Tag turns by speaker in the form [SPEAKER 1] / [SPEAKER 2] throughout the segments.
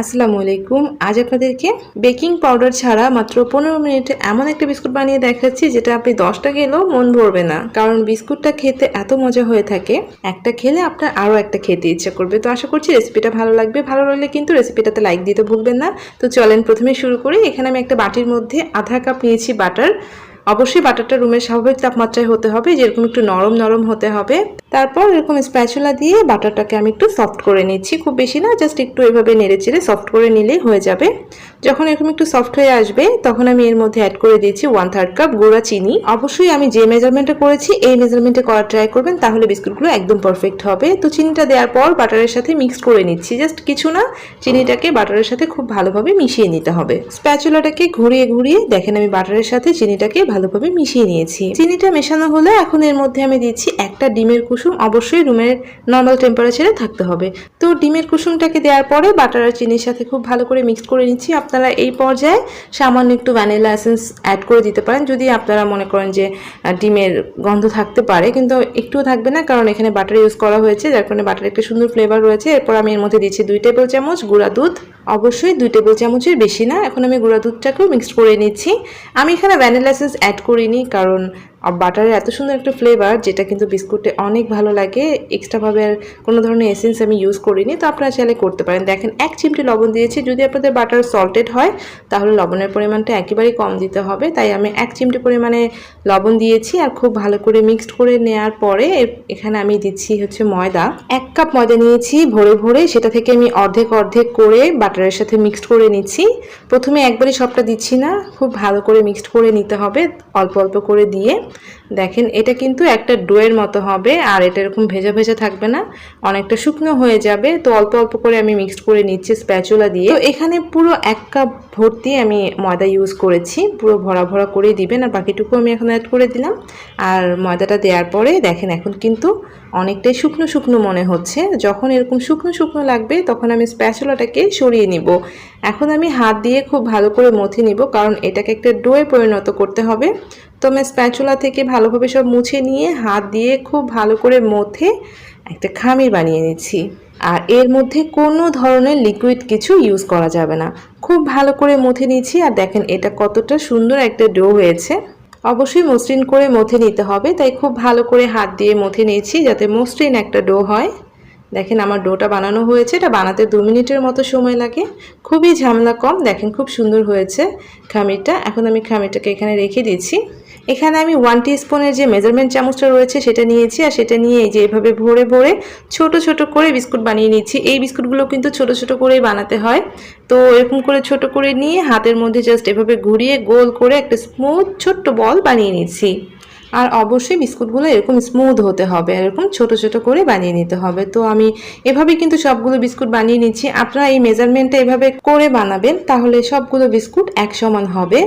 [SPEAKER 1] আসসালামু আলাইকুম। আজ আপনাদেরকে বেকিং পাউডার ছাড়া মাত্র পনেরো মিনিটে এমন একটা বিস্কুট বানিয়ে দেখাচ্ছি যেটা আপনি দশটা খেলেও মন ভরবে না। কারণ বিস্কুটটা খেতে এত মজা হয়ে থাকে, একটা খেলে আপনার আরও একটা খেতে ইচ্ছা করবে। তো আশা করছি রেসিপিটা ভালো লাগবে। ভালো লাগলে কিন্তু রেসিপিটাতে লাইক দিতে ভুলবেন না। তো চলেন প্রথমে শুরু করি। এখানে আমি একটা বাটির মধ্যে আধা কাপ নিয়েছি বাটার। অবশ্যই বাটারটা রুমের স্বাভাবিক তাপমাত্রায় হতে হবে, যেরকম একটু নরম নরম হতে হবে। তারপর এরকম স্প্যাচুলা দিয়ে বাটারটাকে আমি একটু সফট করে নিচ্ছি, খুব বেশি না জাস্ট একটু এভাবে নেড়ে চেড়ে সফট করে নিলেই হয়ে যাবে। যখন এরকম একটু সফট হয়ে আসবে, তখন আমি এর মধ্যে অ্যাড করে দিয়েছি ওয়ান থার্ড কাপ গুঁড়া চিনি। অবশ্যই আমি যে মেজারমেন্টে করেছি, এই মেজারমেন্টে করার ট্রাই করবেন, তাহলে বিস্কুটগুলো একদম পারফেক্ট হবে। তো চিনিটা দেওয়ার পর বাটারের সাথে মিক্স করে নিচ্ছি জাস্ট কিছু না, চিনিটাকে বাটারের সাথে খুব ভালোভাবে মিশিয়ে নিতে হবে। স্প্যাচুলাটাকে ঘুরিয়ে ঘুরিয়ে, দেখেন আমি বাটারের সাথে চিনিটাকে ভালোভাবে মিশিয়ে নিয়েছি। চিনিটা মেশানো হলে এখন এর মধ্যে আমি দিচ্ছি একটা ডিমের কুসুম। অবশ্যই রুমের নর্মাল টেম্পারেচারে থাকতে হবে। তো ডিমের কুসুমটাকে দেওয়ার পরে বাটার আর চিনির সাথে খুব ভালো করে মিক্স করে নিচ্ছি। আপনারা এই পর্যায়ে সামান্য একটু ভ্যানিলা এসেন্স অ্যাড করে দিতে পারেন। যদি আপনারা মনে করেন যে ডিমের গন্ধ থাকতে পারে, কিন্তু একটুও থাকবে না, কারণ এখানে বাটার ইউজ করা হয়েছে। যার কারণে বাটার একটা সুন্দর ফ্লেভার রয়েছে। এরপর আমি এর মধ্যে দিচ্ছি দুই টেবিল চামচ গুঁড়া দুধ। অবশ্যই দুই টেবিল চামচের বেশি না। এখন আমি গুঁড়া দুধটাকেও মিক্সড করে নিচ্ছি। আমি এখানে ভ্যানিলা এসেন্স অ্যাড করিনি কারণ বাটারের এত সুন্দর একটা ফ্লেভার যেটা কিন্তু বিস্কুটে অনেক ভালো লাগে এক্সট্রাভাবে আর কোনো ধরনের এসেন্স আমি ইউজ করিনি, তো আপনারা চাইলে করতে পারেন। দেখেন, এক চিমটি লবণ দিয়েছি, যদি আপনাদের বাটার সল্টেড হয়, তাহলে লবণের পরিমাণটা একেবারেই কম দিতে হবে। তাই আমি এক চিমটি পরিমাণে লবণ দিয়েছি আর খুব ভালো করে মিক্সড করে নেওয়ার পরে এখানে আমি দিচ্ছি হচ্ছে ময়দা। এক কাপ ময়দা নিয়েছি ভরে ভরে, সেটা থেকে আমি অর্ধেক অর্ধেক করে বাটারের সাথে মিক্সড করে নিচ্ছি। প্রথমে একবারই সবটা দিচ্ছি না, খুব ভালো করে মিক্সড করে নিতে হবে, অল্প অল্প করে দিয়ে। দেখেন, এটা কিন্তু একটা ডোয়ের মতো হবে আর এটা এরকম ভেজা ভেজা থাকবে না, অনেকটা শুকনো হয়ে যাবে। তো অল্প অল্প করে আমি মিক্সড করে নিচ্ছি স্প্যাচুলা দিয়ে। তো এখানে পুরো এক কাপ ভর্তি আমি ময়দা ইউজ করেছি, পুরো ভরা ভরা করে দিবেন আর বাকিটুকু আমি এখন অ্যাড করে দিলাম। আর ময়দাটা দেওয়ার পরে দেখেন, এখন কিন্তু অনেকটাই শুকনো শুকনো মনে হচ্ছে। যখন এরকম শুকনো শুকনো লাগবে, তখন আমি স্প্যাচুলাটাকে সরিয়ে নিব। এখন আমি হাত দিয়ে খুব ভালো করে মথে নিব, কারণ এটাকে একটা ডোয়ে পরিণত করতে হবে। তো আমি স্প্যাচুলা থেকে ভালোভাবে সব মুছে নিয়ে হাত দিয়ে খুব ভালো করে মথে একটা খামির বানিয়ে নিচ্ছি। আর এর মধ্যে কোনো ধরনের লিকুইড কিছু ইউজ করা যাবে না। খুব ভালো করে মথে নিচ্ছি, আর দেখেন এটা কতটা সুন্দর একটা ডো হয়েছে। অবশ্যই মসৃণ করে মথে নিতে হবে, তাই খুব ভালো করে হাত দিয়ে মথে নিয়েছি যাতে মসৃণ একটা ডো হয়। দেখেন আমার ডোটা বানানো হয়েছে, এটা বানাতে দু মিনিটের মতো সময় লাগে। খুবই ঝামেলা কম, দেখেন খুব সুন্দর হয়েছে খামিরটা। এখন আমি খামিরটাকে এখানে রেখে দিচ্ছি। এখানে আমি ওয়ান স্পুনের যে মেজারমেন্ট চামচটা রয়েছে, সেটা নিয়েছি আর সেটা নিয়ে যে এভাবে ভরে ভরে ছোট ছোট করে বিস্কুট বানিয়ে নিচ্ছি। এই বিস্কুটগুলো কিন্তু ছোট ছোট করেই বানাতে হয়। তো এরকম করে ছোট করে নিয়ে হাতের মধ্যে জাস্ট এভাবে ঘুরিয়ে গোল করে একটা স্মুথ ছোট্ট বল বানিয়ে নিচ্ছি। আর অবশ্যই বিস্কুটগুলো এরকম স্মুথ হতে হবে, এরকম ছোট ছোট করে বানিয়ে নিতে হবে। তো আমি এভাবে কিন্তু সবগুলো বিস্কুট বানিয়ে নিচ্ছি। আপনারা এই মেজারমেন্টটা এভাবে করে বানাবেন, তাহলে সবগুলো বিস্কুট এক সমান হবে।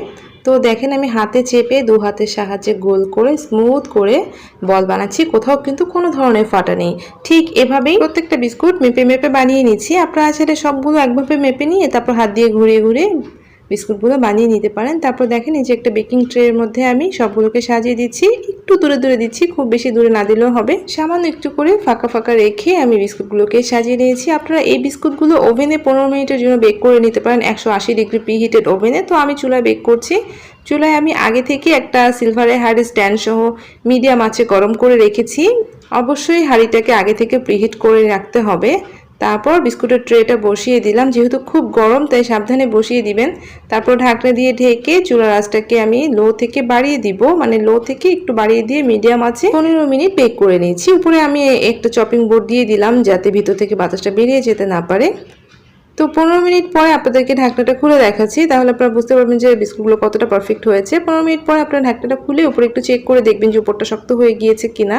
[SPEAKER 1] তো দেখেন আমি হাতে চেপে দু হাতের সাহায্যে গোল করে স্মুথ করে বল বানাচ্ছি। কোথাও কিন্তু কোনো ধরনের ফাটা নেই। ঠিক এভাবেই প্রত্যেকটা বিস্কুট মেপে মেপে বানিয়ে নিচ্ছি। আপনারা চাইলে সবগুলো একভাবে মেপে নিয়ে তারপর হাত দিয়ে ঘুরিয়ে ঘুরিয়ে বিস্কুটগুলো বানিয়ে নিতে পারেন। তারপর দেখেন এই যে একটা বেকিং ট্রের মধ্যে আমি সবগুলোকে সাজিয়ে দিচ্ছি। একটু দূরে দূরে দিচ্ছি, খুব বেশি দূরে না দিলেও হবে। সামান্য একটু করে ফাঁকা ফাঁকা রেখে আমি বিস্কুটগুলোকে সাজিয়ে নিয়েছি। আপনারা এই বিস্কুটগুলো ওভেনে পনেরো মিনিটের জন্য বেক করে নিতে পারেন। একশো আশি ডিগ্রি প্রিহিটেড ওভেনে। তো আমি চুলায় বেক করছি। চুলায় আমি আগে থেকে একটা সিলভারের হাড়ের স্ট্যান্ড সহ মিডিয়াম আঁচে গরম করে রেখেছি। অবশ্যই হাঁড়িটাকে আগে থেকে প্রিহিট করে রাখতে হবে। তারপর বিস্কুটের ট্রেটা বসিয়ে দিলাম। যেহেতু খুব গরম, তাই সাবধানে বসিয়ে দিবেন। তারপর ঢাকনা দিয়ে ঢেকে চুলার আঁচটাকে আমি লো থেকে বাড়িয়ে দিব। মানে লো থেকে একটু বাড়িয়ে দিয়ে মিডিয়াম আছে। পনেরো মিনিট বেক করে নিয়েছি। উপরে আমি একটা চপিং বোর্ড দিয়ে দিলাম যাতে ভিতর থেকে বাতাসটা বেরিয়ে যেতে না পারে। তো পনেরো মিনিট পরে আপনাদেরকে ঢাকনাটা খুলে দেখাচ্ছি, তাহলে আপনারা বুঝতে পারবেন যে বিস্কুটগুলো কতটা পারফেক্ট হয়েছে। পনেরো মিনিট পরে আপনারা ঢাকনাটা খুলে উপরে একটু চেক করে দেখবেন যে উপরটা শক্ত হয়ে গিয়েছে কিনা।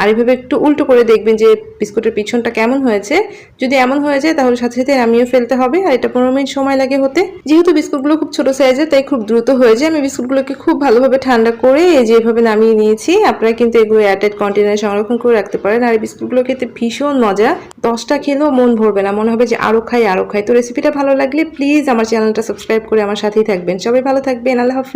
[SPEAKER 1] আর এভাবে একটু উল্টো করে দেখবেন যে বিস্কুটের পিছনটা কেমন হয়েছে। যদি এমন হয়ে যায়, তাহলে সাথে সাথে নামিয়ে ফেলতে হবে। আর এটা পনেরো মিনিট সময় লাগে হতে। যেহেতু বিস্কুটগুলো খুব ছোট সাইজের তাই খুব দ্রুত হয়ে যায়। আমি বিস্কুটগুলোকে খুব ভালোভাবে ঠান্ডা করে এই যে এভাবে নামিয়ে নিয়েছি। আপনারা কিন্তু এগুলো এয়ারটাইট কন্টেনারে সংরক্ষণ করে রাখতে পারেন। আর এই বিস্কুটগুলো খেতে ভীষণ মজা। দশটা খেলেও মন ভরবে না। মনে হবে যে আরও খাই আরও খাই। তো রেসিপিটা ভালো লাগলে প্লিজ আমার চ্যানেলটা সাবস্ক্রাইব করে আমার সাথেই থাকবেন। সবাই ভালো থাকবেন, আল্লাহ হাফিজ।